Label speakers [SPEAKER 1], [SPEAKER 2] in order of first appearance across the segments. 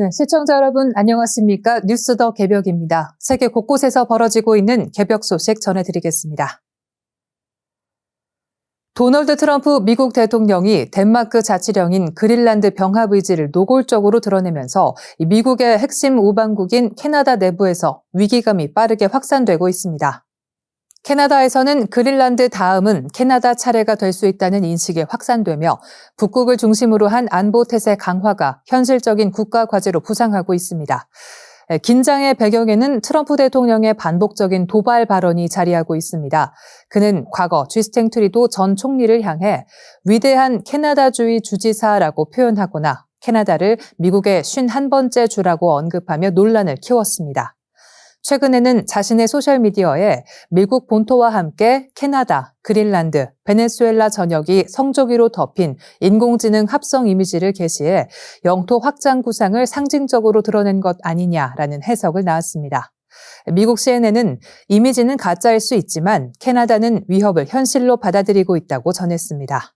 [SPEAKER 1] 네, 시청자 여러분 안녕하십니까? 뉴스 더 개벽입니다. 세계 곳곳에서 벌어지고 있는 개벽 소식 전해드리겠습니다. 도널드 트럼프 미국 대통령이 덴마크 자치령인 그린란드 병합 의지를 노골적으로 드러내면서 미국의 핵심 우방국인 캐나다 내부에서 위기감이 빠르게 확산되고 있습니다. 캐나다에서는 그린란드 다음은 캐나다 차례가 될 수 있다는 인식이 확산되며 북극을 중심으로 한 안보 태세 강화가 현실적인 국가 과제로 부상하고 있습니다. 긴장의 배경에는 트럼프 대통령의 반복적인 도발 발언이 자리하고 있습니다. 그는 과거 쥐스탱 트리도 전 총리를 향해 위대한 캐나다주의 주지사라고 표현하거나 캐나다를 미국의 51번째 주라고 언급하며 논란을 키웠습니다. 최근에는 자신의 소셜미디어에 미국 본토와 함께 캐나다, 그린란드, 베네수엘라 전역이 성조기로 덮인 인공지능 합성 이미지를 게시해 영토 확장 구상을 상징적으로 드러낸 것 아니냐라는 해석을 나왔습니다. 미국 CNN은 이미지는 가짜일 수 있지만 캐나다는 위협을 현실로 받아들이고 있다고 전했습니다.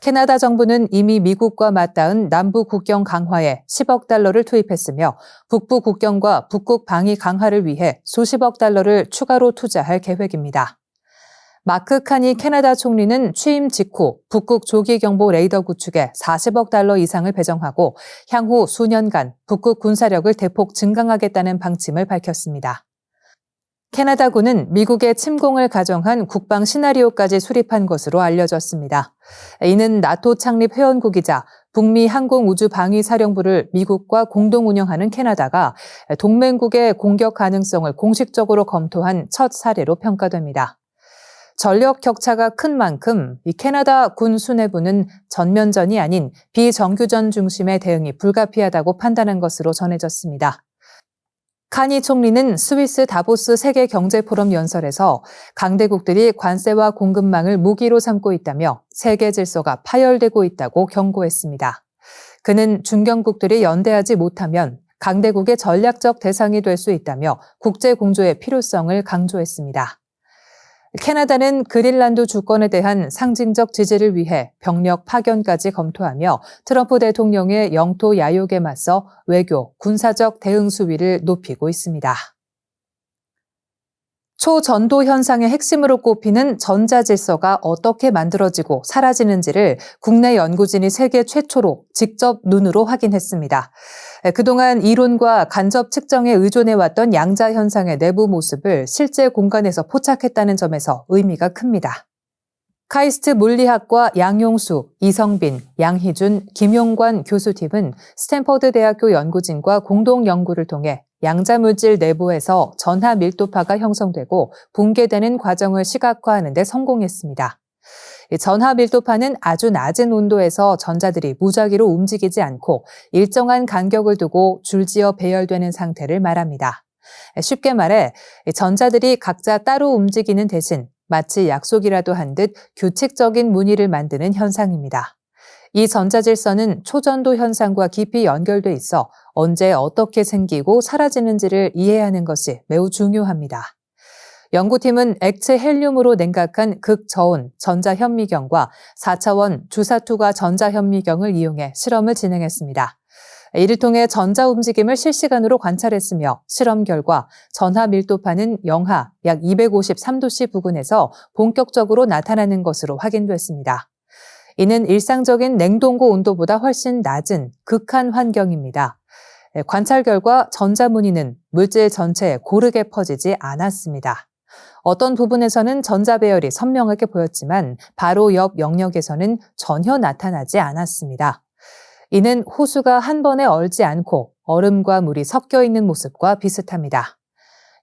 [SPEAKER 1] 캐나다 정부는 이미 미국과 맞닿은 남부 국경 강화에 10억 달러를 투입했으며 북부 국경과 북극 방위 강화를 위해 수십억 달러를 추가로 투자할 계획입니다. 마크 카니 캐나다 총리는 취임 직후 북극 조기 경보 레이더 구축에 40억 달러 이상을 배정하고 향후 수년간 북극 군사력을 대폭 증강하겠다는 방침을 밝혔습니다. 캐나다군은 미국의 침공을 가정한 국방 시나리오까지 수립한 것으로 알려졌습니다. 이는 나토 창립 회원국이자 북미 항공우주방위사령부를 미국과 공동 운영하는 캐나다가 동맹국의 공격 가능성을 공식적으로 검토한 첫 사례로 평가됩니다. 전력 격차가 큰 만큼 이 캐나다 군 수뇌부는 전면전이 아닌 비정규전 중심의 대응이 불가피하다고 판단한 것으로 전해졌습니다. 카니 총리는 스위스 다보스 세계 경제 포럼 연설에서 강대국들이 관세와 공급망을 무기로 삼고 있다며 세계 질서가 파열되고 있다고 경고했습니다. 그는 중견국들이 연대하지 못하면 강대국의 전략적 대상이 될 수 있다며 국제 공조의 필요성을 강조했습니다. 캐나다는 그린란드 주권에 대한 상징적 지지를 위해 병력 파견까지 검토하며 트럼프 대통령의 영토 야욕에 맞서 외교, 군사적 대응 수위를 높이고 있습니다. 초전도 현상의 핵심으로 꼽히는 전자질서가 어떻게 만들어지고 사라지는지를 국내 연구진이 세계 최초로 직접 눈으로 확인했습니다. 그동안 이론과 간접 측정에 의존해왔던 양자 현상의 내부 모습을 실제 공간에서 포착했다는 점에서 의미가 큽니다. 카이스트 물리학과 양용수, 이성빈, 양희준, 김용관 교수팀은 스탠퍼드 대학교 연구진과 공동 연구를 통해 양자물질 내부에서 전하 밀도파가 형성되고 붕괴되는 과정을 시각화하는 데 성공했습니다. 전하 밀도파는 아주 낮은 온도에서 전자들이 무작위로 움직이지 않고 일정한 간격을 두고 줄지어 배열되는 상태를 말합니다. 쉽게 말해 전자들이 각자 따로 움직이는 대신 마치 약속이라도 한 듯 규칙적인 무늬를 만드는 현상입니다. 이 전자질서는 초전도 현상과 깊이 연결돼 있어 언제 어떻게 생기고 사라지는지를 이해하는 것이 매우 중요합니다. 연구팀은 액체 헬륨으로 냉각한 극저온 전자현미경과 4차원 주사투과 전자현미경을 이용해 실험을 진행했습니다. 이를 통해 전자 움직임을 실시간으로 관찰했으며 실험 결과 전하 밀도파는 영하 약 253도씨 부근에서 본격적으로 나타나는 것으로 확인됐습니다. 이는 일상적인 냉동고 온도보다 훨씬 낮은 극한 환경입니다. 관찰 결과 전자무늬는 물질 전체에 고르게 퍼지지 않았습니다. 어떤 부분에서는 전자 배열이 선명하게 보였지만 바로 옆 영역에서는 전혀 나타나지 않았습니다. 이는 호수가 한 번에 얼지 않고 얼음과 물이 섞여 있는 모습과 비슷합니다.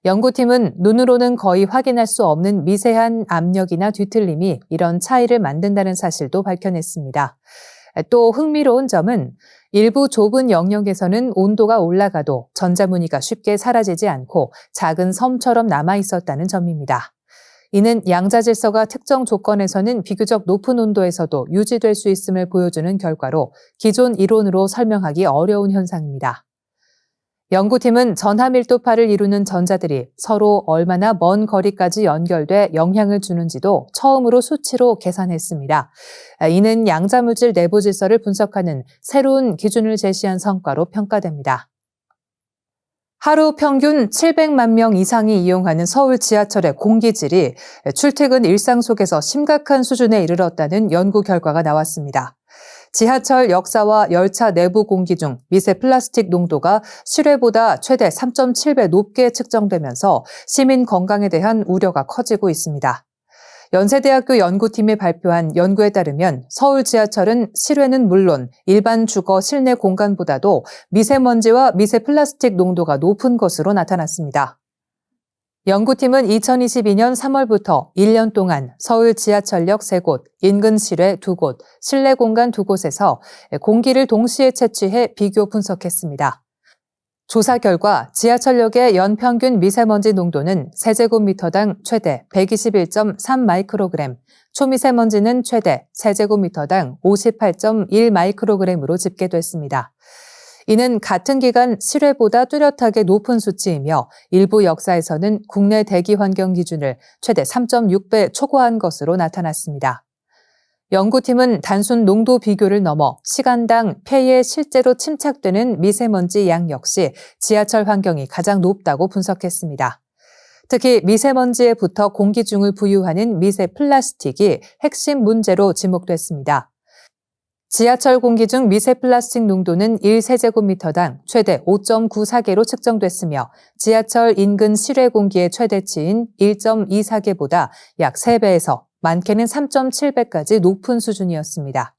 [SPEAKER 1] 연구팀은 눈으로는 거의 확인할 수 없는 미세한 압력이나 뒤틀림이 이런 차이를 만든다는 사실도 밝혀냈습니다. 또 흥미로운 점은 일부 좁은 영역에서는 온도가 올라가도 전자무늬가 쉽게 사라지지 않고 작은 섬처럼 남아 있었다는 점입니다. 이는 양자 질서가 특정 조건에서는 비교적 높은 온도에서도 유지될 수 있음을 보여주는 결과로 기존 이론으로 설명하기 어려운 현상입니다. 연구팀은 전하밀도파를 이루는 전자들이 서로 얼마나 먼 거리까지 연결돼 영향을 주는지도 처음으로 수치로 계산했습니다. 이는 양자물질 내부 질서를 분석하는 새로운 기준을 제시한 성과로 평가됩니다. 하루 평균 700만 명 이상이 이용하는 서울 지하철의 공기질이 출퇴근 일상 속에서 심각한 수준에 이르렀다는 연구 결과가 나왔습니다. 지하철 역사와 열차 내부 공기 중 미세 플라스틱 농도가 실외보다 최대 3.7배 높게 측정되면서 시민 건강에 대한 우려가 커지고 있습니다. 연세대학교 연구팀이 발표한 연구에 따르면 서울 지하철은 실외는 물론 일반 주거 실내 공간보다도 미세먼지와 미세 플라스틱 농도가 높은 것으로 나타났습니다. 연구팀은 2022년 3월부터 1년 동안 서울 지하철역 3곳, 인근 실외 2곳, 실내 공간 2곳에서 공기를 동시에 채취해 비교 분석했습니다. 조사 결과 지하철역의 연평균 미세먼지 농도는 세제곱미터당 최대 121.3 마이크로그램, 초미세먼지는 최대 세제곱미터당 58.1 마이크로그램으로 집계됐습니다. 이는 같은 기간 실외보다 뚜렷하게 높은 수치이며 일부 역사에서는 국내 대기 환경 기준을 최대 3.6배 초과한 것으로 나타났습니다. 연구팀은 단순 농도 비교를 넘어 시간당 폐에 실제로 침착되는 미세먼지 양 역시 지하철 환경이 가장 높다고 분석했습니다. 특히 미세먼지에 붙어 공기 중을 부유하는 미세 플라스틱이 핵심 문제로 지목됐습니다. 지하철 공기 중 미세 플라스틱 농도는 1세제곱미터당 최대 5.94개로 측정됐으며 지하철 인근 실외 공기의 최대치인 1.24개보다 약 3배에서 많게는 3.7배까지 높은 수준이었습니다.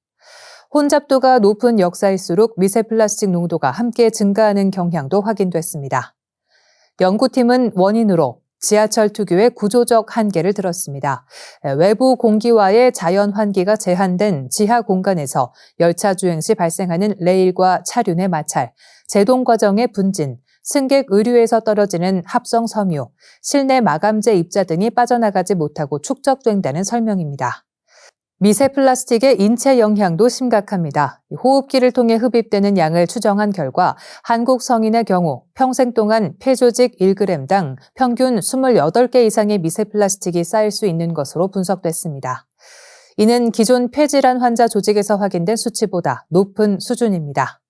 [SPEAKER 1] 혼잡도가 높은 역사일수록 미세 플라스틱 농도가 함께 증가하는 경향도 확인됐습니다. 연구팀은 원인으로 지하철 특유의 구조적 한계를 들었습니다. 외부 공기와의 자연 환기가 제한된 지하 공간에서 열차 주행 시 발생하는 레일과 차륜의 마찰, 제동 과정의 분진, 승객 의류에서 떨어지는 합성 섬유, 실내 마감재 입자 등이 빠져나가지 못하고 축적된다는 설명입니다. 미세 플라스틱의 인체 영향도 심각합니다. 호흡기를 통해 흡입되는 양을 추정한 결과 한국 성인의 경우 평생 동안 폐조직 1g당 평균 28개 이상의 미세 플라스틱이 쌓일 수 있는 것으로 분석됐습니다. 이는 기존 폐질환 환자 조직에서 확인된 수치보다 높은 수준입니다.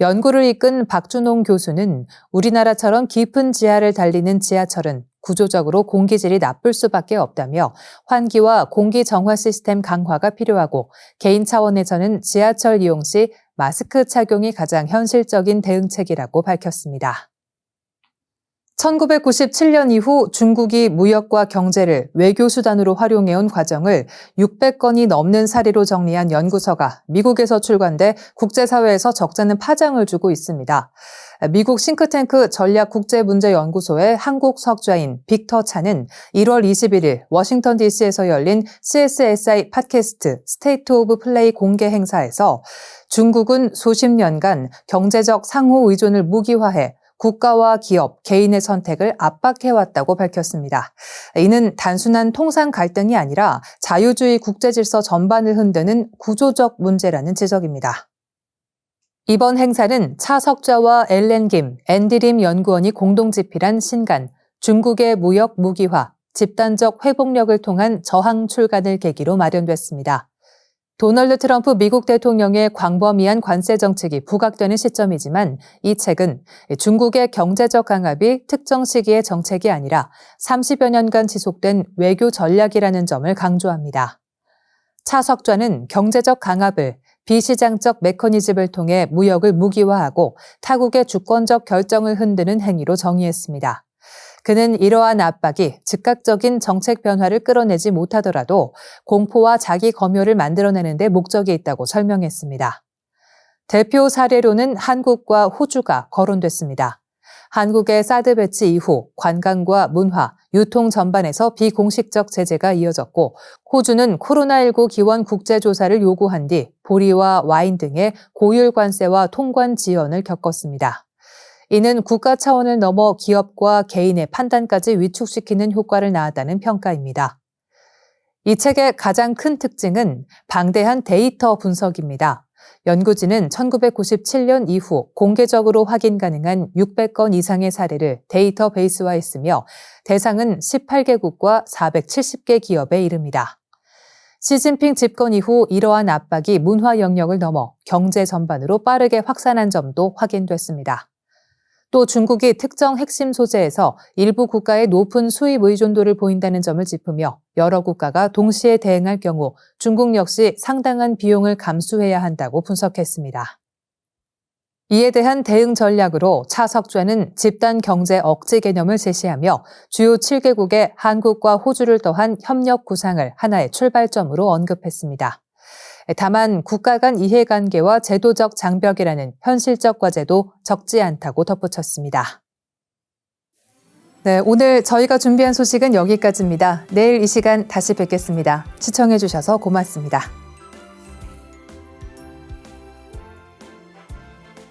[SPEAKER 1] 연구를 이끈 박준홍 교수는 우리나라처럼 깊은 지하를 달리는 지하철은 구조적으로 공기질이 나쁠 수밖에 없다며 환기와 공기 정화 시스템 강화가 필요하고 개인 차원에서는 지하철 이용 시 마스크 착용이 가장 현실적인 대응책이라고 밝혔습니다. 1997년 이후 중국이 무역과 경제를 외교 수단으로 활용해온 과정을 600건이 넘는 사례로 정리한 연구서가 미국에서 출간돼 국제사회에서 적잖은 파장을 주고 있습니다. 미국 싱크탱크 전략국제문제연구소의 한국 석좌인 빅터 차는 1월 21일 워싱턴 DC에서 열린 CSSI 팟캐스트 스테이트 오브 플레이 공개 행사에서 중국은 수십 년간 경제적 상호 의존을 무기화해 국가와 기업, 개인의 선택을 압박해왔다고 밝혔습니다. 이는 단순한 통상 갈등이 아니라 자유주의 국제 질서 전반을 흔드는 구조적 문제라는 지적입니다. 이번 행사는 차석자와 엘렌 김, 앤디림 연구원이 공동 집필한 신간, 중국의 무역 무기화, 집단적 회복력을 통한 저항 출간을 계기로 마련됐습니다. 도널드 트럼프 미국 대통령의 광범위한 관세 정책이 부각되는 시점이지만 이 책은 중국의 경제적 강압이 특정 시기의 정책이 아니라 30여 년간 지속된 외교 전략이라는 점을 강조합니다. 차석좌는 경제적 강압을 비시장적 메커니즘을 통해 무역을 무기화하고 타국의 주권적 결정을 흔드는 행위로 정의했습니다. 그는 이러한 압박이 즉각적인 정책 변화를 끌어내지 못하더라도 공포와 자기 검열을 만들어내는 데 목적이 있다고 설명했습니다. 대표 사례로는 한국과 호주가 거론됐습니다. 한국의 사드 배치 이후 관광과 문화, 유통 전반에서 비공식적 제재가 이어졌고 호주는 코로나19 기원 국제조사를 요구한 뒤 보리와 와인 등의 고율 관세와 통관 지연을 겪었습니다. 이는 국가 차원을 넘어 기업과 개인의 판단까지 위축시키는 효과를 낳았다는 평가입니다. 이 책의 가장 큰 특징은 방대한 데이터 분석입니다. 연구진은 1997년 이후 공개적으로 확인 가능한 600건 이상의 사례를 데이터베이스화했으며 대상은 18개국과 470개 기업에 이릅니다. 시진핑 집권 이후 이러한 압박이 문화 영역을 넘어 경제 전반으로 빠르게 확산한 점도 확인됐습니다. 또 중국이 특정 핵심 소재에서 일부 국가의 높은 수입 의존도를 보인다는 점을 짚으며 여러 국가가 동시에 대응할 경우 중국 역시 상당한 비용을 감수해야 한다고 분석했습니다. 이에 대한 대응 전략으로 차석좌는 집단 경제 억제 개념을 제시하며 주요 7개국의 한국과 호주를 더한 협력 구상을 하나의 출발점으로 언급했습니다. 다만 국가 간 이해관계와 제도적 장벽이라는 현실적 과제도 적지 않다고 덧붙였습니다. 네, 오늘 저희가 준비한 소식은 여기까지입니다. 내일 이 시간 다시 뵙겠습니다. 시청해주셔서 고맙습니다.